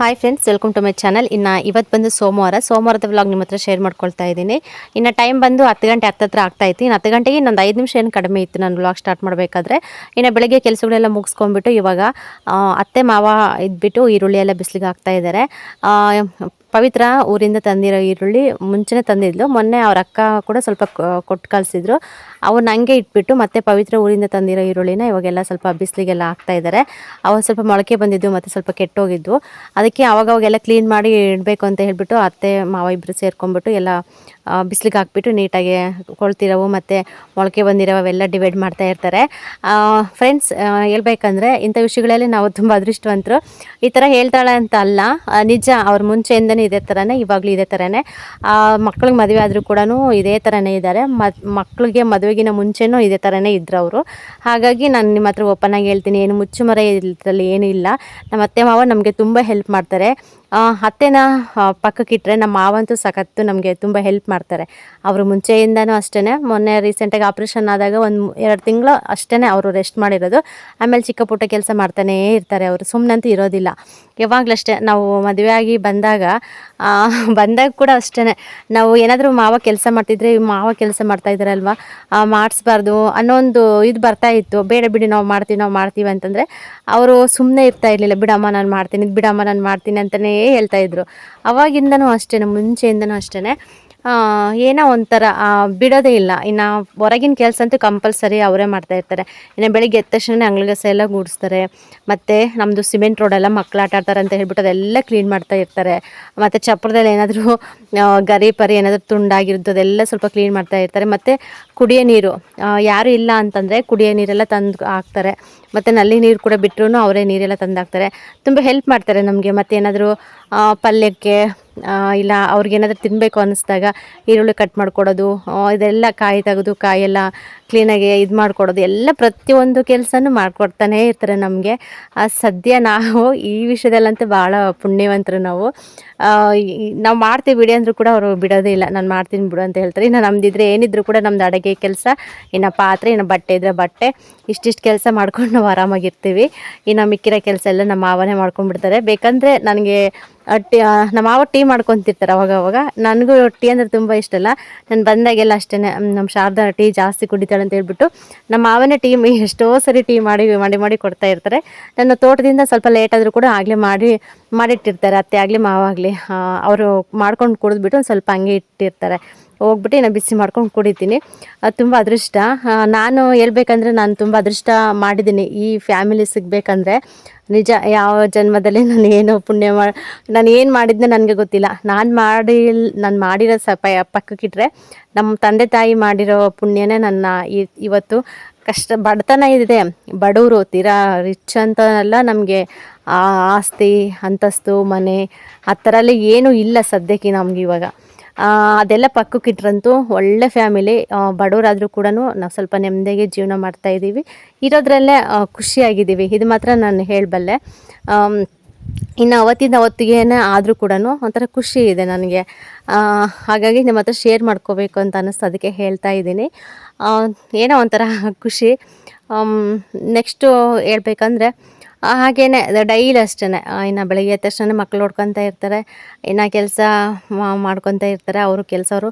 Hi friends welcome to my channel ಇನ್ನು ಇವತ್ತು ಬಂದು ಸೋಮವಾರ. ಸೋಮವಾರದ ವ್ಲಾಗ್ ನಿಮ್ಮ ಹತ್ರ ಶೇರ್ ಮಾಡ್ಕೊಳ್ತಾ ಇದ್ದೀನಿ. ಇನ್ನು ಟೈಮ್ ಬಂದು ಹತ್ತು ಗಂಟೆ ಹತ್ತತ್ರ ಆಗ್ತಾ ಇತ್ತು. ಇನ್ನು ಹತ್ತು ಗಂಟೆಗೆ ಇನ್ನೊಂದು ಐದು ನಿಮಿಷ ಏನು ಕಡಿಮೆ ಇತ್ತು ನಾನು ವ್ಲಾಗ್ ಸ್ಟಾರ್ಟ್ ಮಾಡಬೇಕಾದ್ರೆ. ಇನ್ನು ಬೆಳಗ್ಗೆ ಕೆಲಸಗಳೆಲ್ಲ ಮುಗಿಸ್ಕೊಂಡ್ಬಿಟ್ಟು ಇವಾಗ ಅತ್ತೆ ಮಾವ ಇದ್ಬಿಟ್ಟು ಈರುಳ್ಳಿ ಎಲ್ಲ ಬಿಸಿಲಿಗೆ ಹಾಕ್ತಾ ಇದ್ದಾರೆ. ಪವಿತ್ರ ಊರಿಂದ ತಂದಿರೋ ಈರುಳ್ಳಿ ಮುಂಚೆನೇ ತಂದಿದ್ಲು. ಮೊನ್ನೆ ಅವ್ರ ಅಕ್ಕ ಕೂಡ ಸ್ವಲ್ಪ ಕೊಟ್ಟು ಕಳಿಸಿದ್ರು. ಅವ್ರು ನನಗೆ ಇಟ್ಬಿಟ್ಟು ಮತ್ತೆ ಪವಿತ್ರ ಊರಿಂದ ತಂದಿರೋ ಈರುಳ್ಳಿನ ಇವಾಗೆಲ್ಲ ಸ್ವಲ್ಪ ಬಿಸಿಲಿಗೆಲ್ಲ ಹಾಕ್ತಾ ಇದ್ದಾರೆ ಅವಾಗ ಸ್ವಲ್ಪ ಮೊಳಕೆ ಬಂದಿದ್ದು ಮತ್ತು ಸ್ವಲ್ಪ ಕೆಟ್ಟೋಗಿದ್ವು ಅದಕ್ಕೆ ಅವಾಗವಾಗೆಲ್ಲ ಕ್ಲೀನ್ ಮಾಡಿ ಇಡಬೇಕು ಅಂತ ಹೇಳಿಬಿಟ್ಟು ಅತ್ತೆ, ಮಾವ ಇಬ್ಬರು ಸೇರ್ಕೊಂಡ್ಬಿಟ್ಟು ಎಲ್ಲ ಬಿಸಿಲಿಗೆ ಹಾಕ್ಬಿಟ್ಟು ನೀಟಾಗಿ ಕೊಳ್ತಿರೋವು ಮತ್ತು ಮೊಳಕೆ ಬಂದಿರೋವೆಲ್ಲ ಡಿವೈಡ್ ಮಾಡ್ತಾ ಇರ್ತಾರೆ. ಫ್ರೆಂಡ್ಸ್ ಹೇಳ್ಬೇಕಂದ್ರೆ ಇಂಥ ವಿಷಯಗಳಲ್ಲಿ ನಾವು ತುಂಬ ಅದೃಷ್ಟವಂತರು. ಈ ಥರ ಹೇಳ್ತಾಳೆ ಅಂತ ಅಲ್ಲ ನಿಜ ಅವ್ರ ಮುಂಚೆಯಿಂದನೇ ಇದೇ ಥರನೇ, ಇವಾಗಲೂ ಇದೇ ಥರನೇ. ಮಕ್ಳಿಗೆ ಮದುವೆ ಆದರೂ ಕೂಡ ಇದೇ ಥರನೇ ಇದ್ದಾರೆ. ಮಕ್ಕಳಿಗೆ ಮದುವೆಗಿನ ಮುಂಚೆನೂ ಇದೇ ಥರನೇ ಇದ್ರು ಅವರು. ಹಾಗಾಗಿ ನಾನು ನಿಮ್ಮ ಹತ್ರ ಓಪನ್ ಆಗಿ ಹೇಳ್ತೀನಿ. ಏನು ಮುಚ್ಚುಮರೆ ಇದರಲ್ಲಿ ಏನೂ ಇಲ್ಲ. ನಮ್ಮ ಅತ್ತೆ ಮಾವ ನಮಗೆ ತುಂಬ ಹೆಲ್ಪ್ ಮಾಡ್ತಾರೆ. ಅತ್ತೆನ ಪಕ್ಕಕ್ಕೆ ಪಕ್ಕಕ್ಕಿಟ್ರೆ ನಮ್ಮ ಮಾವಂತೂ ಸಖತ್ತು ನಮಗೆ ತುಂಬ ಹೆಲ್ಪ್ ಮಾಡ್ತಾರೆ. ಅವರು ಮುಂಚೆಯಿಂದನೂ ಅಷ್ಟೇ ಮೊನ್ನೆ ರೀಸೆಂಟಾಗಿ ಆಪ್ರೇಷನ್ ಆದಾಗ ಒಂದು ಎರಡು ತಿಂಗಳು ಅಷ್ಟೇ ಅವರು ರೆಸ್ಟ್ ಮಾಡಿರೋದು. ಆಮೇಲೆ ಚಿಕ್ಕ ಪುಟ್ಟ ಕೆಲಸ ಮಾಡ್ತಾನೇ ಇರ್ತಾರೆ ಅವರು ಸುಮ್ಮನಂತೂ ಇರೋದಿಲ್ಲ. ಯಾವಾಗಲೂ ಅಷ್ಟೇ, ನಾವು ಮದುವೆ ಆಗಿ ಬಂದಾಗ ಬಂದಾಗ ಕೂಡ ಅಷ್ಟೇ ನಾವು ಏನಾದರೂ ಮಾವ ಕೆಲಸ ಮಾಡ್ತಿದ್ರೆ ಮಾವ ಕೆಲಸ ಮಾಡ್ತಾ ಇದ್ದಾರಲ್ವ? ಮಾಡಿಸ್ಬಾರ್ದು ಅನ್ನೋ ಒಂದು ಇದು ಬರ್ತಾ ಇತ್ತು. ಬೇಡ ಬಿಡಿ, ನಾವು ಮಾಡ್ತೀವಿ ನಾವು ಮಾಡ್ತೀವಿ ಅಂತಂದರೆ ಅವರು ಸುಮ್ಮನೆ ಇರ್ತಾ ಇರಲಿಲ್ಲ. ಬಿಡಮ್ಮ, ನಾನು ಮಾಡ್ತೀನಿ, ಬಿಡಮ್ಮ, ನಾನು ಮಾಡ್ತೀನಿ ಅಂತಲೇ ಹೇಳ್ತಾ ಇದ್ರು. ಅವಾಗಿಂದನೂ ಅಷ್ಟೇ ಮುಂಚೆಯಿಂದನೂ ಅಷ್ಟೇ ಏನೋ ಒಂಥರ ಬಿಡೋದೇ ಇಲ್ಲ. ಇನ್ನು ಹೊರಗಿನ ಕೆಲಸ ಅಂತೂ ಕಂಪಲ್ಸರಿ ಅವರೇ ಮಾಡ್ತಾ ಇರ್ತಾರೆ. ಇನ್ನು ಬೆಳಿಗ್ಗೆ ಎದ್ದ ತಕ್ಷಣ ಅಂಗಳಗಸ ಎಲ್ಲ ಗೂಡಿಸ್ತಾರೆ. ಮತ್ತು ನಮ್ಮದು ಸಿಮೆಂಟ್ ರೋಡೆಲ್ಲ ಮಕ್ಕಳು ಆಟ ಆಡ್ತಾರೆ ಅಂತ ಹೇಳ್ಬಿಟ್ಟು ಅದೆಲ್ಲ ಕ್ಲೀನ್ ಮಾಡ್ತಾ ಇರ್ತಾರೆ. ಮತ್ತು ಚಪ್ಪರದಲ್ಲಿ ಏನಾದರೂ ಗರಿ ಪರಿ ಏನಾದರೂ ತುಂಡಾಗಿರೋದು ಅದೆಲ್ಲ ಸ್ವಲ್ಪ ಕ್ಲೀನ್ ಮಾಡ್ತಾ ಇರ್ತಾರೆ. ಮತ್ತು ಕುಡಿಯೋ ನೀರು ಯಾರು ಇಲ್ಲ ಅಂತಂದರೆ ಕುಡಿಯೋ ನೀರೆಲ್ಲ ತಂದು ಹಾಕ್ತಾರೆ. ಮತ್ತು ನಲ್ಲಿ ನೀರು ಕೂಡ ಬಿಟ್ಟರು ಅವರೇ ನೀರೆಲ್ಲ ತಂದು ಹಾಕ್ತಾರೆ. ತುಂಬ ಹೆಲ್ಪ್ ಮಾಡ್ತಾರೆ ನಮಗೆ. ಮತ್ತು ಏನಾದರೂ ಪಲ್ಯಕ್ಕೆ ಇಲ್ಲ ಅವ್ರಿಗೇನಾದ್ರೂ ತಿನ್ನಬೇಕು ಅನ್ನಿಸ್ದಾಗ ಈರುಳ್ಳಿ ಕಟ್ ಮಾಡಿಕೊಡೋದು ಇದೆಲ್ಲ ಕಾಯಿ ತೆಗೆದು ಕಾಯೆಲ್ಲ ಕ್ಲೀನಾಗಿ ಇದು ಮಾಡಿಕೊಡೋದು, ಎಲ್ಲ ಪ್ರತಿಯೊಂದು ಕೆಲಸನೂ ಮಾಡಿಕೊಡ್ತಾನೇ ಇರ್ತಾರೆ ನಮಗೆ. ಸದ್ಯ ನಾವು ಈ ವಿಷಯದಲ್ಲಂತೂ ಭಾಳ ಪುಣ್ಯವಂತರು ನಾವು. ನಾವು ಮಾಡ್ತೀವಿ ಬಿಡಿ ಅಂದರೂ ಕೂಡ ಅವರು ಬಿಡೋದೇ ಇಲ್ಲ, ನಾನು ಮಾಡ್ತೀನಿ ಬಿಡು ಅಂತ ಹೇಳ್ತಾರೆ. ಇನ್ನು ನಮ್ದಿದ್ರೆ ಏನಿದ್ರು ಕೂಡ ನಮ್ದು ಅಡುಗೆ ಕೆಲಸ, ಇನ್ನು ಪಾತ್ರೆ, ಇನ್ನು ಬಟ್ಟೆ ಇದ್ರೆ ಬಟ್ಟೆ, ಇಷ್ಟಿಷ್ಟು ಕೆಲಸ ಮಾಡ್ಕೊಂಡು ನಾವು ಆರಾಮಾಗಿರ್ತೀವಿ. ಇನ್ನು ಮಿಕ್ಕಿರೋ ಕೆಲಸ ಎಲ್ಲ ನಮ್ಮ ಮಾವನೇ ಮಾಡ್ಕೊಂಡ್ಬಿಡ್ತಾರೆ. ಬೇಕಂದರೆ ನನಗೆ ನಮ್ಮ ಮಾವ ಟೀ ಮಾಡ್ಕೊತಿರ್ತಾರೆ ಅವಾಗ ಅವಾಗ. ನನಗೂ ಟೀ ಅಂದರೆ ತುಂಬ ಇಷ್ಟ ಅಲ್ಲ. ನಾನು ಬಂದಾಗೆಲ್ಲ ಅಷ್ಟೇ ನಮ್ಮ ಶಾರದಾ ಟೀ ಜಾಸ್ತಿ ಕುಡಿತಾಳೆ ಅಂತ ಹೇಳ್ಬಿಟ್ಟು ನಮ್ಮ ಮಾವನೇ ಟೀ ಎಷ್ಟೋ ಸರಿ ಟೀ ಮಾಡಿ ಮಾಡಿ ಮಾಡಿ ಕೊಡ್ತಾ ಇರ್ತಾರೆ. ನನ್ನ ತೋಟದಿಂದ ಸ್ವಲ್ಪ ಲೇಟ್ ಆದರೂ ಕೂಡ ಆಗಲೇ ಮಾಡಿ ಮಾಡಿಟ್ಟಿರ್ತಾರೆ, ಅತ್ತೆ ಆಗಲಿ ಮಾವಾಗಲಿ ಅವರು ಮಾಡ್ಕೊಂಡು ಕುಡಿದ್ಬಿಟ್ಟು ಒಂದು ಸ್ವಲ್ಪ ಹಂಗೆ ಇಟ್ಟಿರ್ತಾರೆ. ಹೋಗ್ಬಿಟ್ಟು ನಾನು ಬಿಸಿ ಮಾಡ್ಕೊಂಡು ಕುಡಿತೀನಿ. ಅದು ತುಂಬ ಅದೃಷ್ಟ. ನಾನು ಹೇಳ್ಬೇಕಂದ್ರೆ ನಾನು ತುಂಬ ಅದೃಷ್ಟ ಮಾಡಿದ್ದೀನಿ. ಈ ಫ್ಯಾಮಿಲಿ ಸಿಗಬೇಕಂದ್ರೆ ನಿಜ, ಯಾವ ಜನ್ಮದಲ್ಲಿ ನಾನು ಏನು ಪುಣ್ಯ ಮಾಡಿ ನಾನು ಏನು ಮಾಡಿದ್ದೆ ನನಗೆ ಗೊತ್ತಿಲ್ಲ. ನಾನು ಮಾಡಿ ನಾನು ಮಾಡಿರೋ ಸ ಪಕ್ಕಕ್ಕಿಟ್ರೆ ನಮ್ಮ ತಂದೆ ತಾಯಿ ಮಾಡಿರೋ ಪುಣ್ಯನೇ ನನ್ನ ಇವತ್ತು. ಕಷ್ಟ ಬಡತನ ಇದೆ. ಬಡವರು ತೀರಾ ರಿಚ್ ಅಂತಲ್ಲ ನಮಗೆ ಆಸ್ತಿ ಅಂತಸ್ತು ಮನೆ ಆ ಥರ ಎಲ್ಲ ಏನೂ ಇಲ್ಲ ಸದ್ಯಕ್ಕೆ ನಮ್ಗೆ ಇವಾಗ. ಆ, ಅದೆಲ್ಲ ಪಕ್ಕಕ್ಕಿಟ್ರಂತೂ ಒಳ್ಳೆ ಫ್ಯಾಮಿಲಿ ಬಡವರಾದರೂ ಕೂಡ ನಾವು ಸ್ವಲ್ಪ ನೆಮ್ಮದಿಗೆ ಜೀವನ ಮಾಡ್ತಾಯಿದ್ದೀವಿ ಇರೋದ್ರಲ್ಲೇ ಆ, ಖುಷಿಯಾಗಿದ್ದೀವಿ. ಇದು ಮಾತ್ರ ನಾನು ಹೇಳಬಲ್ಲೆ. ಇನ್ನು ಅವತ್ತಿಂದ ಅವತ್ತಿಗೇನೆ ಆದರೂ ಕೂಡ ಒಂಥರ ಖುಷಿ ಇದೆ ನನಗೆ. ಹಾಗಾಗಿ ನಿಮ್ಮ ಹತ್ರ ಶೇರ್ ಮಾಡ್ಕೋಬೇಕು ಅಂತ ಅನ್ನಿಸ್ತು, ಅದಕ್ಕೆ ಹೇಳ್ತಾ ಇದ್ದೀನಿ. ಏನೋ ಒಂಥರ ಖುಷಿ. ನೆಕ್ಸ್ಟು ಹೇಳ್ಬೇಕಂದ್ರೆ ಆ, ಹಾಗೇನೆ ಡೈಲಿ ಅಷ್ಟೇ ಇನ್ನು ಬೆಳಗ್ಗೆ ಎದ್ದ ತಕ್ಷಣ ಮಕ್ಕಳು ನೋಡ್ಕೊತಾ ಇರ್ತಾರೆ. ಇನ್ನು ಕೆಲಸ ಮಾಡ್ಕೊತಾ ಇರ್ತಾರೆ ಅವರು ಕೆಲಸವರು.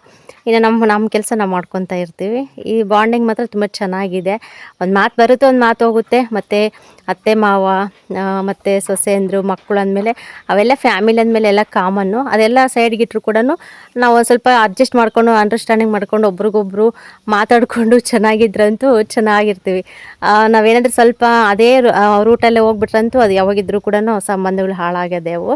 ಇನ್ನು ನಮ್ಮ ನಮ್ಮ ಕೆಲಸ ನಾವು ಮಾಡ್ಕೊತಾ ಇರ್ತೀವಿ. ಈ ಬಾಂಡಿಂಗ್ ಮಾತ್ರ ತುಂಬ ಚೆನ್ನಾಗಿದೆ. ಒಂದು ಮಾತು ಬರುತ್ತೆ ಒಂದು ಮಾತು ಹೋಗುತ್ತೆ. ಮತ್ತು ಅತ್ತೆ ಮಾವ ಮತ್ತು ಸೊಸೆಯಂದರು ಮಕ್ಕಳು ಅಂದಮೇಲೆ ಅವೆಲ್ಲ ಫ್ಯಾಮಿಲಿ ಅಂದಮೇಲೆ ಎಲ್ಲ ಕಾಮನ್ನು ಅದೆಲ್ಲ ಸೈಡ್ಗೆ ಇಟ್ಟರು ಕೂಡ ನಾವು ಸ್ವಲ್ಪ ಅಡ್ಜಸ್ಟ್ ಮಾಡ್ಕೊಂಡು ಅಂಡರ್ಸ್ಟ್ಯಾಂಡಿಂಗ್ ಮಾಡ್ಕೊಂಡು ಒಬ್ರಿಗೊಬ್ರು ಮಾತಾಡಿಕೊಂಡು ಚೆನ್ನಾಗಿದ್ರಂತೂ ಚೆನ್ನಾಗಿರ್ತೀವಿ. ನಾವೇನಾದರೂ ಸ್ವಲ್ಪ ಅದೇ ರೂಟಲ್ಲೇ ಹೋಗ್ಬಿಟ್ರಂತೂ ಅದು ಯಾವಾಗಿದ್ರೂ ಕೂಡ ಸಂಬಂಧಗಳು ಹಾಳಾಗ್ಯದೇವು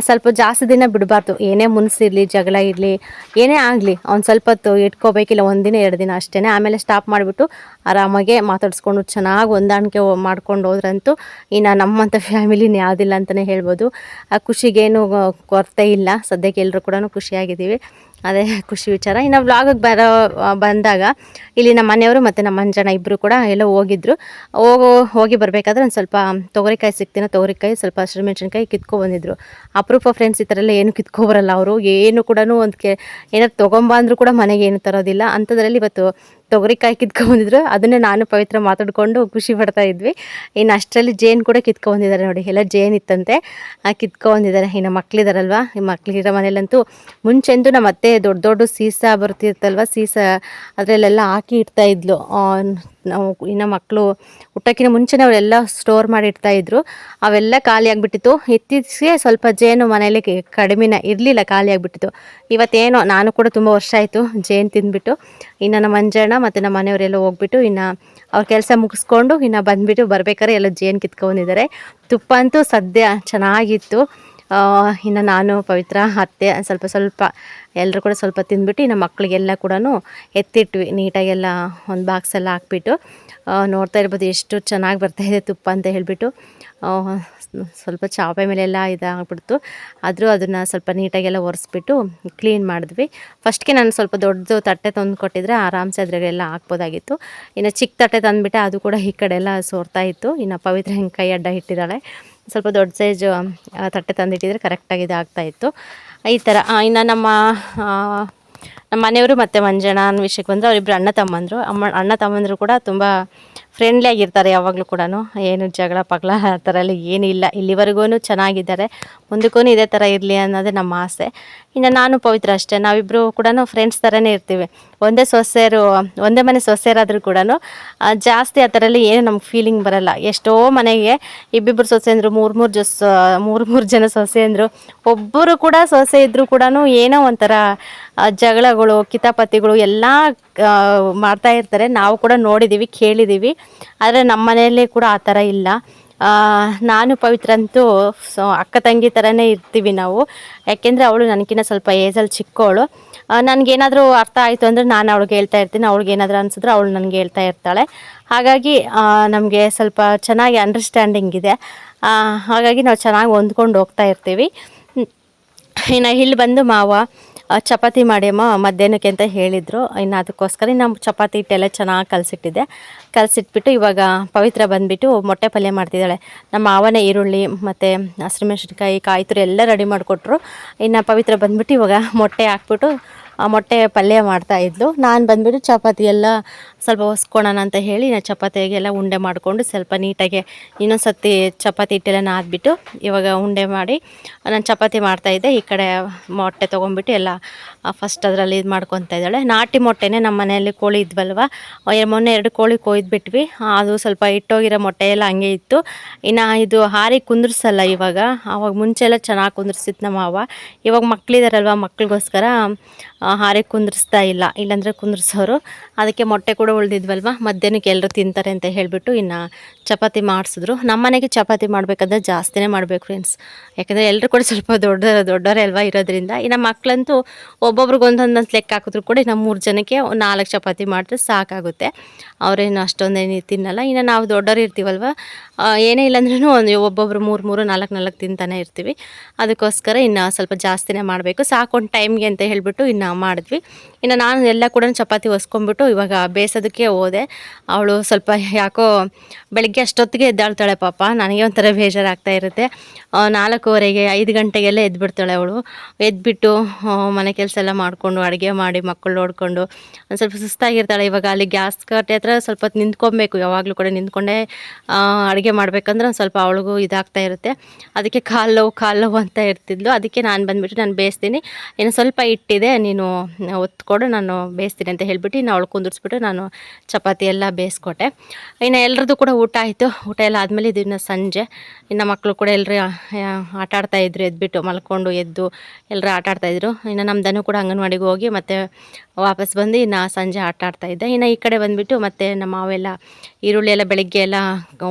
ಸ್ವಲ್ಪ ಜಾಸ್ತಿ ದಿನ ಬಿಡಬಾರ್ದು. ಏನೇ ಮುನ್ಸಿರಲಿ, ಜಗಳ ಇರಲಿ, ಏನೇ ಆಗಲಿ ಅವ್ನು ಸ್ವಲ್ಪ ಹೊತ್ತು ಇಟ್ಕೋಬೇಕಿಲ್ಲ ಒಂದಿನ ಎರಡು ದಿನ ಅಷ್ಟೇ ಆಮೇಲೆ ಸ್ಟಾಪ್ ಮಾಡಿಬಿಟ್ಟು ಆರಾಮಾಗೆ ಮಾತಾಡಿಸ್ಕೊಂಡು ಚೆನ್ನಾಗಿ ಹೊಂದಾಣಿಕೆ ಮಾಡ್ಕೊಂಡು ಹೋದ್ರಂತೂ ಇನ್ನು ನಮ್ಮಂಥ ಫ್ಯಾಮಿಲಿನ ಯಾವುದಿಲ್ಲ ಅಂತಲೇ ಹೇಳ್ಬೋದು. ಆ, ಖುಷಿಗೇನು ಕೊರತೆ ಇಲ್ಲ. ಸದ್ಯಕ್ಕೆ ಎಲ್ಲರೂ ಕೂಡ ಖುಷಿಯಾಗಿದ್ದೀವಿ. ಅದೇ ಖುಷಿ ವಿಚಾರ. ಇನ್ನು ವ್ಲಾಗಿಗೆ ಬರೋ ಬಂದಾಗ ಇಲ್ಲಿ ನಮ್ಮ ಮನೆಯವರು ಮತ್ತು ನಮ್ಮ ಅಂಜನ ಇಬ್ಬರು ಕೂಡ ಎಲ್ಲ ಹೋಗಿದ್ರು. ಹೋಗೋ, ಹೋಗಿ ಬರಬೇಕಾದ್ರೆ ಒಂದು ಸ್ವಲ್ಪ ತೊಗರಿಕಾಯಿ ಸಿಗ್ತೀನಿ ತೊಗರಿಕಾಯಿ, ಸ್ವಲ್ಪ ಹಸಿರು ಮೆಣಸಿನ್ಕಾಯಿ ಕಿತ್ಕೊ ಬಂದಿದ್ರು. ಅಪರೂಪ ಫ್ರೆಂಡ್ಸ್ ಈ ಥರ ಎಲ್ಲ ಏನು ಕಿತ್ಕೊಬರಲ್ಲ ಅವರು. ಏನು ಕೂಡ ಒಂದು ಕೆ ಏನಾದ್ರು ತೊಗೊಂಬ ಅಂದರೂ ಕೂಡ ಮನೆಗೆ ಏನು ತರೋದಿಲ್ಲ. ಅಂಥದ್ರಲ್ಲಿ ಇವತ್ತು ತೊಗರಿಕಾಯಿ ಕಿತ್ಕೊಂಬಂದಿದ್ರು ಅದನ್ನೇ ನಾನು ಪವಿತ್ರ ಮಾತಾಡಿಕೊಂಡು ಖುಷಿ ಪಡ್ತಾ ಇದ್ವಿ. ಇನ್ನು ಅಷ್ಟರಲ್ಲಿ ಜೇನು ಕೂಡ ಕಿತ್ಕೊಂಡಿದ್ದಾರೆ ನೋಡಿ ಎಲ್ಲ ಜೇನು ಇತ್ತಂತೆ ಆ ಕಿತ್ಕೊಂಬಂದಿದ್ದಾರೆ. ಇನ್ನು ಮಕ್ಳಿದಾರಲ್ವ? ಈ ಮಕ್ಳಿರೋ ಮನೇಲಂತೂ ಮುಂಚೆಂದು ನಮ್ಮ ಅತ್ತೆ ದೊಡ್ಡ ದೊಡ್ಡ ಸೀಸ ಬರ್ತಿರ್ತಲ್ವ ಸೀಸ ಅದರಲ್ಲೆಲ್ಲ ಹಾಕಿ ಇಡ್ತಾ ಇದ್ಲು. ಆ, ನಾವು ಇನ್ನು ಮಕ್ಕಳು ಊಟಕ್ಕಿಂತ ಮುಂಚೆನೇ ಅವರೆಲ್ಲ ಸ್ಟೋರ್ ಮಾಡಿ ಇಡ್ತಾ ಇದ್ರು. ಅವೆಲ್ಲ ಖಾಲಿ ಆಗಿಬಿಟ್ಟಿತ್ತು. ಇತ್ತೀಚೆಗೆ ಸ್ವಲ್ಪ ಜೇನು ಮನೇಲಿ ಕಡಿಮೆನೇ ಇರಲಿಲ್ಲ, ಖಾಲಿ ಆಗಿಬಿಟ್ಟಿತ್ತು. ಇವತ್ತೇನೋ ನಾನು ಕೂಡ ತುಂಬ ವರ್ಷ ಆಯಿತು ಜೇನು ತಿಂದ್ಬಿಟ್ಟು. ಇನ್ನು ನಮ್ಮ ಮಂಜಣ್ಣ ಮತ್ತು ನಮ್ಮ ಮನೆಯವರೆಲ್ಲ ಹೋಗ್ಬಿಟ್ಟು ಇನ್ನು ಅವ್ರ ಕೆಲಸ ಮುಗಿಸ್ಕೊಂಡು ಇನ್ನು ಬಂದುಬಿಟ್ಟು ಬರ್ಬೇಕಾದ್ರೆ ಎಲ್ಲ ಜೇನು ಕಿತ್ಕೊಂಡಿದ್ದಾರೆ ತುಪ್ಪ ಅಂತೂ ಸದ್ಯ ಚೆನ್ನಾಗಿತ್ತು. ಇನ್ನು ನಾನು ಪವಿತ್ರ, ಅತ್ತೆ ಸ್ವಲ್ಪ ಸ್ವಲ್ಪ ಎಲ್ಲರೂ ಕೂಡ ಸ್ವಲ್ಪ ತಿಂದ್ಬಿಟ್ಟು ಇನ್ನು ಮಕ್ಕಳಿಗೆಲ್ಲ ಕೂಡ ಎತ್ತಿಟ್ವಿ. ನೀಟಾಗೆಲ್ಲ ಒಂದು ಬಾಕ್ಸೆಲ್ಲ ಹಾಕ್ಬಿಟ್ಟು ನೋಡ್ತಾ ಇರ್ಬೋದು ಎಷ್ಟು ಚೆನ್ನಾಗಿ ಬರ್ತಾಯಿದೆ ತುಪ್ಪ ಅಂತ ಹೇಳಿಬಿಟ್ಟು. ಸ್ವಲ್ಪ ಚಾಪೆ ಮೇಲೆಲ್ಲ ಇದಾಗ್ಬಿಡ್ತು. ಆದರೂ ಅದನ್ನು ಸ್ವಲ್ಪ ನೀಟಾಗೆಲ್ಲ ಒರೆಸ್ಬಿಟ್ಟು ಕ್ಲೀನ್ ಮಾಡಿದ್ವಿ. ಫಸ್ಟ್ಗೆ ನಾನು ಸ್ವಲ್ಪ ದೊಡ್ಡದು ತಟ್ಟೆ ತಂದು ಕೊಟ್ಟಿದ್ರೆ ಆರಾಮ್ಸೆ ಅದ್ರಾಗೆಲ್ಲ ಹಾಕ್ಬೋದಾಗಿತ್ತು. ಇನ್ನು ಚಿಕ್ಕ ತಟ್ಟೆ ತಂದುಬಿಟ್ಟೆ ಅದು ಕೂಡ ಈ ಕಡೆ ಎಲ್ಲ ಸೋರ್ತಾ ಇತ್ತು. ಇನ್ನು ಪವಿತ್ರ ಹೆಂಗೆ ಕೈ ಅಡ್ಡ ಇಟ್ಟಿದ್ದಾಳೆ. ಸ್ವಲ್ಪ ದೊಡ್ಡ ಸೈಜು ತಟ್ಟೆ ತಂದಿಟ್ಟಿದ್ರೆ ಕರೆಕ್ಟಾಗಿ ಇದಾಗ್ತಾ ಇತ್ತು. ಈ ಥರ ಇನ್ನು ನಮ್ಮ ನಮ್ಮ ಮನೆಯವರು ಮತ್ತು ಮಂಜಣ್ಣ ವಿಷಯಕ್ಕೆ ಬಂದರು ಅವರಿಬ್ಬರು ಅಣ್ಣ ತಮ್ಮಂದರು. ಅಮ್ಮ, ಅಣ್ಣ ತಮ್ಮಂದರು ಕೂಡ ತುಂಬ ಫ್ರೆಂಡ್ಲಿ ಆಗಿರ್ತಾರೆ ಯಾವಾಗಲೂ ಕೂಡ ಏನು ಜಗಳ ಪಗಳ ಆ ಥರ ಎಲ್ಲ ಏನಿಲ್ಲ ಇಲ್ಲಿವರೆಗೂ ಚೆನ್ನಾಗಿದ್ದಾರೆ. ಮುಂದಕ್ಕೂ ಇದೇ ಥರ ಇರಲಿ ಅನ್ನೋದೇ ನಮ್ಮ ಆಸೆ. ಇನ್ನು ನಾನು ಪವಿತ್ರ ಅಷ್ಟೇ. ನಾವಿಬ್ಬರು ಕೂಡ ಫ್ರೆಂಡ್ಸ್ ಥರನೇ ಇರ್ತೀವಿ. ಒಂದೇ ಸೊಸೆಯರು ಒಂದೇ ಮನೆ ಸೊಸೆಯರಾದರೂ ಕೂಡ ಜಾಸ್ತಿ ಆ ಥರ ಎಲ್ಲ ಏನು ನಮ್ಗೆ ಫೀಲಿಂಗ್ ಬರಲ್ಲ. ಎಷ್ಟೋ ಮನೆಗೆ ಇಬ್ಬಿಬ್ಬರು ಸೊಸೆ ಅಂದರು, ಮೂರು ಮೂರು ಜೊಸ್ ಮೂರು ಮೂರು ಜನ ಸೊಸೆ ಅಂದರು, ಒಬ್ಬರು ಕೂಡ ಸೊಸೆ ಇದ್ದರೂ ಕೂಡ ಏನೋ ಒಂಥರ ಜಗಳಗಳು, ಕಿತಾಪತಿಗಳು ಎಲ್ಲ ಮಾಡ್ತಾ ಇರ್ತಾರೆ. ನಾವು ಕೂಡ ನೋಡಿದ್ದೀವಿ ಕೇಳಿದ್ದೀವಿ ಆದರೆ ನಮ್ಮ ಮನೆಯಲ್ಲಿ ಕೂಡ ಆ ಥರ ಇಲ್ಲ. ನಾನು ಪವಿತ್ರ ಅಂತೂ ಸೊ, ಅಕ್ಕ ತಂಗಿ ಥರನೇ ಇರ್ತೀವಿ ನಾವು. ಯಾಕೆಂದರೆ ಅವಳು ನನಗಿನ್ನ ಸ್ವಲ್ಪ ಏಜಲ್ಲಿ ಚಿಕ್ಕವಳು ನನಗೇನಾದರೂ ಅರ್ಥ ಆಯಿತು ಅಂದರೆ ನಾನು ಅವಳಿಗೆ ಹೇಳ್ತಾ ಇರ್ತೀನಿ. ಅವಳಿಗೆ ಏನಾದರೂ ಅನಿಸಿದ್ರೆ ಅವಳು ನನಗೆ ಹೇಳ್ತಾ ಇರ್ತಾಳೆ. ಹಾಗಾಗಿ ನಮಗೆ ಸ್ವಲ್ಪ ಚೆನ್ನಾಗಿ ಅಂಡರ್ಸ್ಟ್ಯಾಂಡಿಂಗ್ ಇದೆ. ಹಾಗಾಗಿ ನಾವು ಚೆನ್ನಾಗಿ ಹೊಂದ್ಕೊಂಡು ಹೋಗ್ತಾ ಇರ್ತೀವಿ. ಇನ್ನು ಇಲ್ಲಿ ಬಂದು ಮಾವ ಚಪಾತಿ ಮಾಡಿಯಮ್ಮ ಮಧ್ಯಾಹ್ನಕ್ಕೆ ಅಂತ ಹೇಳಿದರು. ಇನ್ನು ಅದಕ್ಕೋಸ್ಕರ ಇನ್ನು ಚಪಾತಿ ಹಿಟ್ಟೆಲ್ಲ ಚೆನ್ನಾಗಿ ಕಲಸಿಟ್ಟಿದ್ದೆ. ಕಲಸಿಟ್ಬಿಟ್ಟು ಇವಾಗ ಪವಿತ್ರ ಬಂದುಬಿಟ್ಟು ಮೊಟ್ಟೆ ಪಲ್ಯ ಮಾಡ್ತಿದ್ದಾಳೆ. ನಮ್ಮ ಮಾವನೇ ಈರುಳ್ಳಿ ಮತ್ತು ಹಸಿಮೆಣ್ಸಿನ್ಕಾಯಿ ಕಾಯಿ ತುರಿ ಎಲ್ಲ ರೆಡಿ ಮಾಡಿಕೊಟ್ರು. ಇನ್ನು ಪವಿತ್ರ ಬಂದುಬಿಟ್ಟು ಇವಾಗ ಮೊಟ್ಟೆ ಹಾಕ್ಬಿಟ್ಟು ಮೊಟ್ಟೆ ಪಲ್ಯ ಮಾಡ್ತಾ ಇದ್ಲು. ನಾನು ಬಂದ್ಬಿಟ್ಟು ಚಪಾತಿ ಎಲ್ಲ ಸ್ವಲ್ಪ ಹೊಸ್ಕೊಳೋಣ ಅಂತ ಹೇಳಿ ನಾನು ಚಪಾತಿಗೆಲ್ಲ ಉಂಡೆ ಮಾಡಿಕೊಂಡು ಸ್ವಲ್ಪ ನೀಟಾಗಿ ಇನ್ನೊಂದು ಸತಿ ಚಪಾತಿ ಹಿಟ್ಟೆಲ್ಲ ನಾದ್ಬಿಟ್ಟು ಇವಾಗ ಉಂಡೆ ಮಾಡಿ ನಾನು ಚಪಾತಿ ಮಾಡ್ತಾಯಿದ್ದೆ ಈ ಕಡೆ ಮೊಟ್ಟೆ ತೊಗೊಂಡ್ಬಿಟ್ಟು ಎಲ್ಲ ಫಸ್ಟ್ ಅದರಲ್ಲಿ ಇದು ಮಾಡ್ಕೊತಾ ಇದ್ದಾಳೆ. ನಾಟಿ ಮೊಟ್ಟೆನೇ ನಮ್ಮ ಮನೆಯಲ್ಲಿ ಕೋಳಿ ಇದ್ವಲ್ವ? ಮೊನ್ನೆ ಎರಡು ಕೋಳಿ ಕೊಯ್ದುಬಿಟ್ವಿ. ಅದು ಸ್ವಲ್ಪ ಇಟ್ಟೋಗಿರೋ ಮೊಟ್ಟೆ ಎಲ್ಲ ಹಂಗೆ ಇತ್ತು. ಇನ್ನು ಇದು ಹಾರಿ ಕುಂದ್ರಿಸಲ್ಲ ಇವಾಗ. ಆವಾಗ ಮುಂಚೆ ಎಲ್ಲ ಚೆನ್ನಾಗಿ ಕುಂದ್ರಿಸಿತ್ತು ನಮ್ಮ ಅವ್ವ. ಇವಾಗ ಮಕ್ಕಳಿದಾರಲ್ವ ಮಕ್ಳಿಗೋಸ್ಕರ? ಆ, ಹಾರಿ ಕುಂದ್ರಿಸ್ತಾ ಇಲ್ಲ. ಇಲ್ಲಾಂದರೆ ಕುಂದ್ರಿಸೋರು. ಅದಕ್ಕೆ ಮೊಟ್ಟೆ ಕೂಡ ಉಳಿದಿದ್ವಲ್ವ? ಮಧ್ಯಾಹ್ನಕ್ಕೆ ಎಲ್ಲರೂ ತಿಂತಾರೆ ಅಂತ ಹೇಳಿಬಿಟ್ಟು ಇನ್ನು ಚಪಾತಿ ಮಾಡಿಸಿದ್ರು. ನಮ್ಮ ಮನೆಗೆ ಚಪಾತಿ ಮಾಡಬೇಕಂದ್ರೆ ಜಾಸ್ತಿನೇ ಮಾಡಬೇಕು ಫ್ರೆಂಡ್ಸ್ ಯಾಕಂದರೆ ಎಲ್ಲರೂ ಕೂಡ ಸ್ವಲ್ಪ ದೊಡ್ಡ ದೊಡ್ಡವರೇ ಅಲ್ವಾ ಇರೋದ್ರಿಂದ. ಇನ್ನು ಮಕ್ಕಳಂತೂ ಒಬ್ಬೊಬ್ರಿಗೆ ಒಂದೊಂದಂತ ಲೆಕ್ಕ ಹಾಕಿದ್ರು ಕೂಡ ಇನ್ನು ಮೂರು ಜನಕ್ಕೆ ನಾಲ್ಕು ಚಪಾತಿ ಮಾಡಿದ್ರೆ ಸಾಕಾಗುತ್ತೆ. ಅವರೇನು ಅಷ್ಟೊಂದೇನು ತಿನ್ನಲ್ಲ. ಇನ್ನು ನಾವು ದೊಡ್ಡವರು ಇರ್ತೀವಲ್ವ? ಏನೇ ಇಲ್ಲಾಂದ್ರೂ ಒಂದು ಒಬ್ಬೊಬ್ರು ಮೂರು ಮೂರು, ನಾಲ್ಕು ನಾಲ್ಕು ತಿಂತಾನೆ ಇರ್ತೀವಿ. ಅದಕ್ಕೋಸ್ಕರ ಇನ್ನು ಸ್ವಲ್ಪ ಜಾಸ್ತಿನೇ ಮಾಡಬೇಕು. ಸಾಕೊಂಡು ಟೈಮ್ಗೆ ಅಂತ ಹೇಳಿಬಿಟ್ಟು ಇನ್ನು ಮಾಡಿದ್ವಿ. ಇನ್ನು ನಾನು ಎಲ್ಲ ಕೂಡ ಚಪಾತಿ ಒಸ್ಕೊಂಡ್ಬಿಟ್ಟು ಇವಾಗ ಬೇಯಿಸೋದಕ್ಕೆ ಹೋದೆ. ಅವಳು ಸ್ವಲ್ಪ ಯಾಕೋ ಬೆಳಗ್ಗೆ ಅಷ್ಟೊತ್ತಿಗೆ ಎದ್ದಾಳ್ತಾಳೆ ಪಾಪ. ನನಗೆ ಒಂಥರ ಬೇಜಾರಾಗ್ತಾ ಇರುತ್ತೆ. ನಾಲ್ಕೂವರೆಗೆ, ಐದು ಗಂಟೆಗೆಲ್ಲ ಎದ್ಬಿಡ್ತಾಳೆ ಅವಳು. ಎದ್ಬಿಟ್ಟು ಮನೆ ಕೆಲಸ ಎಲ್ಲ ಮಾಡಿಕೊಂಡು, ಅಡುಗೆ ಮಾಡಿ ಮಕ್ಕಳು ನೋಡಿಕೊಂಡು, ಒಂದು ಸ್ವಲ್ಪ ಸುಸ್ತಾಗಿರ್ತಾಳೆ. ಇವಾಗ ಅಲ್ಲಿ ಗ್ಯಾಸ್ ಕಟ್ಟೆ ಹತ್ರ ಸ್ವಲ್ಪ ನಿಂತ್ಕೊಬೇಕು. ಯಾವಾಗಲೂ ಕೂಡ ನಿಂತ್ಕೊಂಡೇ ಅಡುಗೆ ಮಾಡಬೇಕಂದ್ರೆ ಒಂದು ಸ್ವಲ್ಪ ಅವಳಿಗೂ ಇದಾಗ್ತಾ ಇರುತ್ತೆ. ಅದಕ್ಕೆ ಕಾಲು ನೋವು ಕಾಲು ನೋವು ಅಂತ ಇರ್ತಿದ್ಲು ಅದಕ್ಕೆ ನಾನು ಬಂದುಬಿಟ್ಟು ನಾನು ಬೇಯಿಸ್ತೀನಿ. ಇನ್ನು ಸ್ವಲ್ಪ ಇಟ್ಟಿದೆ ನೀನು ಒತ್ಕೊಡು ನಾನು ಬೇಯಿಸ್ತೀನಿ ಅಂತ ಹೇಳ್ಬಿಟ್ಟು ಇನ್ನು ಅವಳು ಕುಂದಿರ್ಸ್ಬಿಟ್ಟು ನಾನು ಚಪಾತಿ ಎಲ್ಲ ಬೇಯಿಸ್ಕೊಟ್ಟೆ. ಇನ್ನು ಎಲ್ಲರದ್ದು ಕೂಡ ಊಟ ಆಯಿತು. ಊಟ ಎಲ್ಲ ಆದಮೇಲೆ ಇದನ್ನು ಸಂಜೆ. ಇನ್ನು ಮಕ್ಕಳು ಕೂಡ ಎಲ್ಲರೂ ಆಟ ಆಡ್ತಾಯಿದ್ರು ಎದ್ಬಿಟ್ಟು ಮಲ್ಕೊಂಡು ಎದ್ದು ಎಲ್ಲರೂ ಆಟ ಆಡ್ತಾಯಿದ್ರು ಇನ್ನು ನಮ್ಮ ದನು ಕೂಡ ಅಂಗನವಾಡಿಗೆ ಹೋಗಿ ಮತ್ತು ವಾಪಸ್ ಬಂದು ಇನ್ನು ಸಂಜೆ ಆಟ ಆಡ್ತಾಯಿದ್ದೆ ಇನ್ನು ಈ ಕಡೆ ಬಂದುಬಿಟ್ಟು ಮತ್ತು ನಮ್ಮ ಮಾವೆಲ್ಲ ಈರುಳ್ಳಿ ಎಲ್ಲ ಬೆಳಗ್ಗೆ ಎಲ್ಲ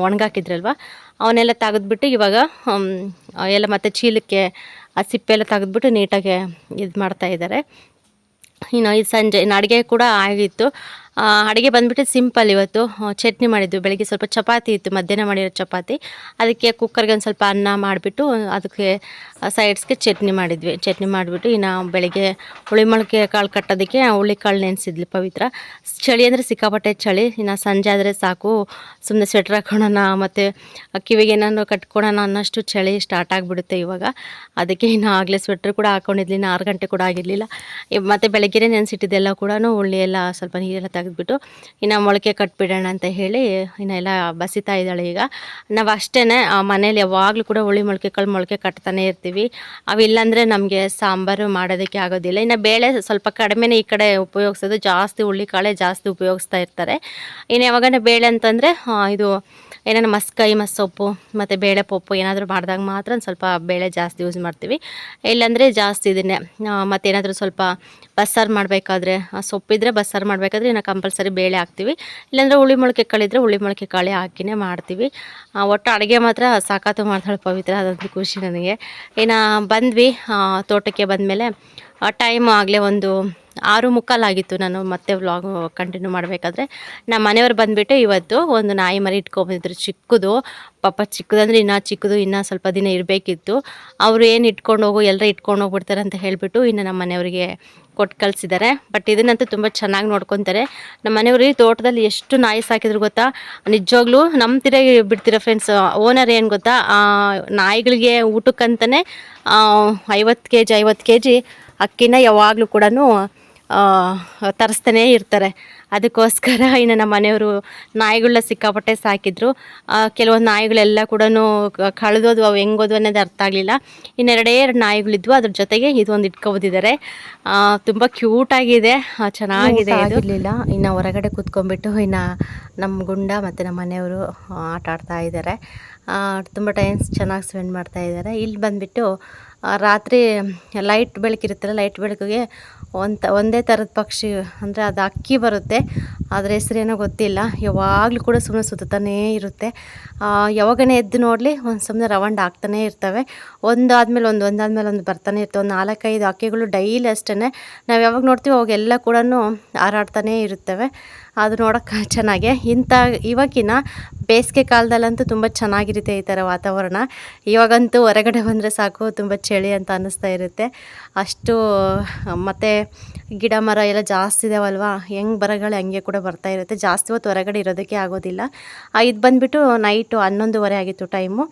ಒಣಗಾಕಿದ್ರಲ್ವ, ಅವನ್ನೆಲ್ಲ ತೆಗೆದ್ಬಿಟ್ಟು ಇವಾಗ ಎಲ್ಲ ಮತ್ತೆ ಚೀಲಕ್ಕೆ ಆ ಸಿಪ್ಪೆಲ್ಲ ತೆಗೆದ್ಬಿಟ್ಟು ನೀಟಾಗಿ ಇದು ಮಾಡ್ತಾ ಇದ್ದಾರೆ. ಇನ್ನು ಇದು ಸಂಜೆ ಇನ್ನು ಅಡುಗೆ ಕೂಡ ಆಗಿತ್ತು. ಅಡುಗೆ ಬಂದುಬಿಟ್ಟು ಸಿಂಪಲ್ ಇವತ್ತು ಚಟ್ನಿ ಮಾಡಿದ್ವಿ. ಬೆಳಗ್ಗೆ ಸ್ವಲ್ಪ ಚಪಾತಿ ಇತ್ತು, ಮಧ್ಯಾಹ್ನ ಮಾಡಿರೋ ಚಪಾತಿ. ಅದಕ್ಕೆ ಕುಕ್ಕರ್ಗೆ ಒಂದು ಸ್ವಲ್ಪ ಅನ್ನ ಮಾಡಿಬಿಟ್ಟು, ಅದಕ್ಕೆ ಸೈಡ್ಸ್ಗೆ ಚಟ್ನಿ ಮಾಡಿದ್ವಿ. ಚಟ್ನಿ ಮಾಡಿಬಿಟ್ಟು ಇನ್ನು ಬೆಳಗ್ಗೆ ಹುಳಿ ಮೊಳಕೆ ಕಾಳು ಕಟ್ಟೋದಕ್ಕೆ ಹುಳಿ ಕಾಳು ನೆನೆಸಿದ್ಲಿ ಪವಿತ್ರ. ಚಳಿ ಅಂದರೆ ಸಿಕ್ಕಾಪಟ್ಟೆ ಚಳಿ. ಇನ್ನು ಸಂಜೆ ಆದರೆ ಸಾಕು. ಸುಮ್ಮನೆ ಸ್ವೆಟ್ರ್ ಹಾಕೊಳ್ಳೋಣ, ಮತ್ತು ಕಿವಿಗೆ ಏನಾದ್ರು ಕಟ್ಕೊಳೋಣ ಅನ್ನೋಷ್ಟು ಚಳಿ ಸ್ಟಾರ್ಟ್ ಆಗಿಬಿಡುತ್ತೆ ಇವಾಗ. ಅದಕ್ಕೆ ಇನ್ನು ಆಗಲೇ ಸ್ವೆಟ್ರ್ ಕೂಡ ಹಾಕೊಂಡಿದ್ಲಿ. ಇನ್ನು ಆರು ಗಂಟೆ ಕೂಡ ಆಗಿರಲಿಲ್ಲ. ಮತ್ತು ಬೆಳಗ್ಗೆನೇ ನೆನೆಸಿಟ್ಟಿದ್ದೆಲ್ಲ ಕೂಡ ಹುಳಿ ಎಲ್ಲ ಸ್ವಲ್ಪ ನೀರೆಲ್ಲ ತೆಗೆದು ತೆಗೆದ್ಬಿಟ್ಟು ಇನ್ನು ಮೊಳಕೆ ಕಟ್ಬಿಡೋಣ ಅಂತ ಹೇಳಿ ಇನ್ನೆಲ್ಲ ಬಸಿತಾ ಇದ್ದಾಳೆ ಈಗ. ನಾವು ಅಷ್ಟೇ ಮನೇಲಿ ಯಾವಾಗಲೂ ಕೂಡ ಹುಳಿ ಮೊಳಕೆ ಕಾಳು ಮೊಳಕೆ ಕಟ್ತಾನೆ ಇರ್ತೀವಿ. ಅವಿಲ್ಲಾಂದರೆ ನಮಗೆ ಸಾಂಬಾರು ಮಾಡೋದಕ್ಕೆ ಆಗೋದಿಲ್ಲ. ಇನ್ನು ಬೇಳೆ ಸ್ವಲ್ಪ ಕಡಿಮೆನೇ ಈ ಕಡೆ ಉಪಯೋಗಿಸೋದು. ಜಾಸ್ತಿ ಹುಳಿ ಕಾಳೆ ಜಾಸ್ತಿ ಉಪಯೋಗಿಸ್ತಾ ಇರ್ತಾರೆ. ಇನ್ನು ಯಾವಾಗ ಬೇಳೆ ಅಂತಂದರೆ ಇದು ಏನಾರ ಮಸ್ಕೈ ಮಸ್ಸೊಪ್ಪು ಮತ್ತು ಬೇಳೆ ಪೊಪ್ಪು ಏನಾದರೂ ಮಾಡಿದಾಗ ಮಾತ್ರ ಸ್ವಲ್ಪ ಬೇಳೆ ಜಾಸ್ತಿ ಯೂಸ್ ಮಾಡ್ತೀವಿ. ಇಲ್ಲಾಂದರೆ ಜಾಸ್ತಿ ಇದನ್ನೇ ಮತ್ತೇನಾದರೂ ಸ್ವಲ್ಪ ಬಸ್ಸಾರು ಮಾಡಬೇಕಾದ್ರೆ ಸೊಪ್ಪಿದ್ರೆ ಬಸ್ಸಾರು ಮಾಡಬೇಕಾದ್ರೆ ಇನ್ನು ಕಂಪಲ್ಸರಿ ಬೇಳೆ ಹಾಕ್ತೀವಿ. ಇಲ್ಲಾಂದರೆ ಹುಳಿ ಮೊಳಕೆ ಕಾಳಿದ್ರೆ ಹುಳಿ ಮೊಳಕೆ ಕಾಳಿ ಹಾಕಿನೇ ಮಾಡ್ತೀವಿ. ಒಟ್ಟು ಅಡುಗೆ ಮಾತ್ರ ಸಾಕಾತು ಮಾಡ್ತಾಳೆ ಪವಿತ್ರ ಅದೊಂದು ಖುಷಿ ನನಗೆ. ಇನ್ನು ಬಂದ್ವಿ ತೋಟಕ್ಕೆ ಬಂದಮೇಲೆ ಟೈಮ್ ಆಗಲೇ ಒಂದು ಆರು ಮುಕ್ಕಾಲಾಗಿತ್ತು ನಾನು ಮತ್ತೆ ವ್ಲಾಗ್ ಕಂಟಿನ್ಯೂ ಮಾಡಬೇಕಾದ್ರೆ. ನಮ್ಮ ಮನೆಯವ್ರು ಬಂದುಬಿಟ್ಟು ಇವತ್ತು ಒಂದು ನಾಯಿ ಮರಿ ಇಟ್ಕೊಬಂದಿದ್ರು. ಚಿಕ್ಕದು. ಪಾಪ ಚಿಕ್ಕದಂದ್ರೆ ಇನ್ನೂ ಚಿಕ್ಕದು, ಇನ್ನೂ ಸ್ವಲ್ಪ ದಿನ ಇರಬೇಕಿತ್ತು. ಅವರು ಏನು ಇಟ್ಕೊಂಡು ಹೋಗು ಎಲ್ಲರ ಇಟ್ಕೊಂಡು ಹೋಗ್ಬಿಡ್ತಾರೆ ಅಂತ ಹೇಳಿಬಿಟ್ಟು ಇನ್ನು ನಮ್ಮ ಮನೆಯವರಿಗೆ ಕೊಟ್ಟು ಕಳಿಸಿದ್ದಾರೆ. ಬಟ್ ಇದನ್ನಂತೂ ತುಂಬ ಚೆನ್ನಾಗಿ ನೋಡ್ಕೊತಾರೆ. ನಮ್ಮ ಮನೆಯವ್ರಿಗೆ ತೋಟದಲ್ಲಿ ಎಷ್ಟು ನಾಯಿ ಸಾಕಿದ್ರು ಗೊತ್ತಾ? ನಿಜವಾಗ್ಲೂ ನಮ್ಮ ತಿರಾಗಿ ಬಿಡ್ತೀರ ಫ್ರೆಂಡ್ಸ್ ಓನರ್ ಏನು ಗೊತ್ತಾ? ನಾಯಿಗಳಿಗೆ ಊಟಕ್ಕಂತಲೇ ಐವತ್ತು ಕೆ ಜಿ ಐವತ್ತು ಕೆ ಜಿ ಅಕ್ಕಿನ ಯಾವಾಗಲೂ ಕೂಡ ತರಿಸ್ತಾನೇ ಇರ್ತಾರೆ. ಅದಕ್ಕೋಸ್ಕರ ಇನ್ನು ನಮ್ಮ ಮನೆಯವರು ನಾಯಿಗಳನ್ನ ಸಿಕ್ಕಾಪಟ್ಟೆ ಸಾಕಿದ್ರು. ಕೆಲವೊಂದು ನಾಯಿಗಳೆಲ್ಲ ಕೂಡ ಕಳೆದೋದು ಅವು ಹೆಂಗೋದು ಅನ್ನೋದು ಅರ್ಥ ಆಗಲಿಲ್ಲ. ಇನ್ನೆರಡೇ ಎರಡು ನಾಯಿಗಳಿದ್ವು. ಅದ್ರ ಜೊತೆಗೆ ಇದೊಂದು ಇಟ್ಕೊಬೋದಿದ್ದಾರೆ. ತುಂಬ ಕ್ಯೂಟಾಗಿದೆ ಚೆನ್ನಾಗಿದೆ ಇರಲಿಲ್ಲ ಇನ್ನು ಹೊರಗಡೆ ಕೂತ್ಕೊಂಡ್ಬಿಟ್ಟು ಇನ್ನು ನಮ್ಮ ಗುಂಡ ಮತ್ತು ನಮ್ಮ ಮನೆಯವರು ಆಟ ಆಡ್ತಾ ಇದ್ದಾರೆ. ತುಂಬ ಟೈಮ್ಸ್ ಚೆನ್ನಾಗಿ ಸ್ಪೆಂಡ್ ಮಾಡ್ತಾ ಇದ್ದಾರೆ. ಇಲ್ಲಿ ಬಂದುಬಿಟ್ಟು ರಾತ್ರಿ ಲೈಟ್ ಬೆಳಕಿರುತ್ತಲ್ಲ ಲೈಟ್ ಬೆಳಕಿಗೆ ಒಂದು ಒಂದೇ ಥರದ ಪಕ್ಷಿ ಅಂದರೆ ಅದು ಅಕ್ಕಿ ಬರುತ್ತೆ ಅದ್ರ ಹೆಸ್ರೇನೋ ಗೊತ್ತಿಲ್ಲ. ಯಾವಾಗಲೂ ಕೂಡ ಸುಮ್ಮನೆ ಸುತ್ತಾನೇ ಇರುತ್ತೆ. ಯಾವಾಗನೇ ಎದ್ದು ನೋಡಲಿ, ಒಂದು ಸುಮ್ಮನೆ ರವಂಡ್ ಆಗ್ತಾನೇ ಇರ್ತವೆ. ಒಂದು ಆದಮೇಲೆ ಒಂದು ಒಂದಾದ್ಮೇಲೆ ಒಂದು ಬರ್ತಾನೆ ಇರ್ತವೆ. ಒಂದು ನಾಲ್ಕೈದು ಅಕ್ಕಿಗಳು ಡೈಲಿ ಅಷ್ಟೇ ನಾವು ಯಾವಾಗ ನೋಡ್ತೀವಿ ಅವಾಗೆಲ್ಲ ಕೂಡ ಹಾರಾಡ್ತಾನೇ ಇರುತ್ತವೆ. ಅದು ನೋಡೋಕೆ ಚೆನ್ನಾಗೆ. ಇಂಥ ಇವಾಗಿನ ಬೇಸಿಗೆ ಕಾಲದಲ್ಲಂತೂ ತುಂಬ ಚೆನ್ನಾಗಿರುತ್ತೆ ಈ ಥರ ವಾತಾವರಣ. ಇವಾಗಂತೂ ಹೊರಗಡೆ ಬಂದರೆ ಸಾಕು, ತುಂಬ ಚಳಿ ಅಂತ ಅನ್ನಿಸ್ತಾ ಇರುತ್ತೆ. ಅಷ್ಟು, ಮತ್ತು ಗಿಡ ಮರ ಎಲ್ಲ ಜಾಸ್ತಿ ಇದಾವಲ್ವ? ಹೆಂಗೆ ಬರಗಳು ಹಂಗೆ ಕೂಡ ಬರ್ತಾ ಇರುತ್ತೆ. ಜಾಸ್ತಿ ಹೊತ್ತು ಹೊರಗಡೆ ಇರೋದಕ್ಕೆ ಆಗೋದಿಲ್ಲ. ಇದು ಬಂದುಬಿಟ್ಟು ನೈಟು ಹನ್ನೊಂದುವರೆ ಆಗಿತ್ತು ಟೈಮು.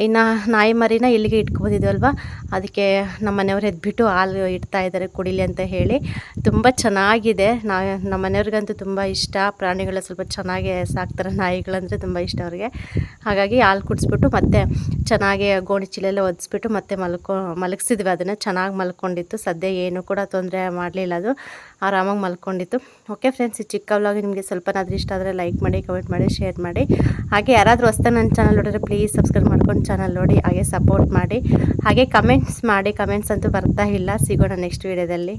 ಇನ್ನು ನಾಯಿ ಮರಿನ ಇಲ್ಲಿಗೆ ಇಟ್ಕೊಬೋದಿದ್ವಲ್ವ? ಅದಕ್ಕೆ ನಮ್ಮ ಮನೆಯವ್ರು ಎದ್ಬಿಟ್ಟು ಹಾಲು ಇಡ್ತಾ ಇದ್ದಾರೆ ಕುಡಿಲಿ ಅಂತ ಹೇಳಿ. ತುಂಬ ಚೆನ್ನಾಗಿದೆ. ನಾ, ನಮ್ಮ ಮನೆಯವ್ರಿಗಂತೂ ತುಂಬ ಇಷ್ಟ ಪ್ರಾಣಿಗಳ ಸ್ವಲ್ಪ ಚೆನ್ನಾಗಿ ಸಾಕ್ತಾರೆ. ನಾಯಿಗಳಂದರೆ ತುಂಬ ಇಷ್ಟ ಅವ್ರಿಗೆ. ಹಾಗಾಗಿ ಹಾಲು ಕುಡಿಸ್ಬಿಟ್ಟು ಮತ್ತೆ ಚೆನ್ನಾಗಿ ಗೋಣಿ ಚೀಲೆಲ್ಲ ಒದಿಸ್ಬಿಟ್ಟು ಮತ್ತೆ ಮಲ್ಕೊ, ಮಲಗಿಸಿದ್ವಿ ಅದನ್ನು. ಚೆನ್ನಾಗಿ ಮಲ್ಕೊಂಡಿತ್ತು. ಸದ್ಯ ಏನು ಕೂಡ ತೊಂದರೆ ಮಾಡಲಿಲ್ಲ ಅದು. ಆರಾಮಾಗಿ ಮಲ್ಕೊಂಡಿತ್ತು. ಓಕೆ ಫ್ರೆಂಡ್ಸ್ ಈ ಚಿಕ್ಕ ವ್ಲಾಗ್ ನಿಮಗೆ ಸ್ವಲ್ಪನಾದ್ರೂ ಇಷ್ಟ ಆದರೆ ಲೈಕ್ ಮಾಡಿ ಕಮೆಂಟ್ ಮಾಡಿ ಶೇರ್ ಮಾಡಿ. ಹಾಗೆ ಯಾರಾದರೂ ಹೊಸ ನನ್ನ ಚಾನಲ್ ನೋಡಿದ್ರೆ ಪ್ಲೀಸ್ ಸಬ್ಸ್ಕ್ರೈಬ್ ಮಾಡ್ಕೊಂಡು ಚಾನಲ್ ನೋಡಿ, ಹಾಗೆ ಸಪೋರ್ಟ್ ಮಾಡಿ. ಹಾಗೆ ಕಮೆಂಟ್ಸ್ ಮಾಡಿ. ಕಮೆಂಟ್ಸ್ ಅಂತೂ ಬರ್ತಾ ಇಲ್ಲ. ಸಿಗೋಣ ನೆಕ್ಸ್ಟ್ ವೀಡಿಯೋದಲ್ಲಿ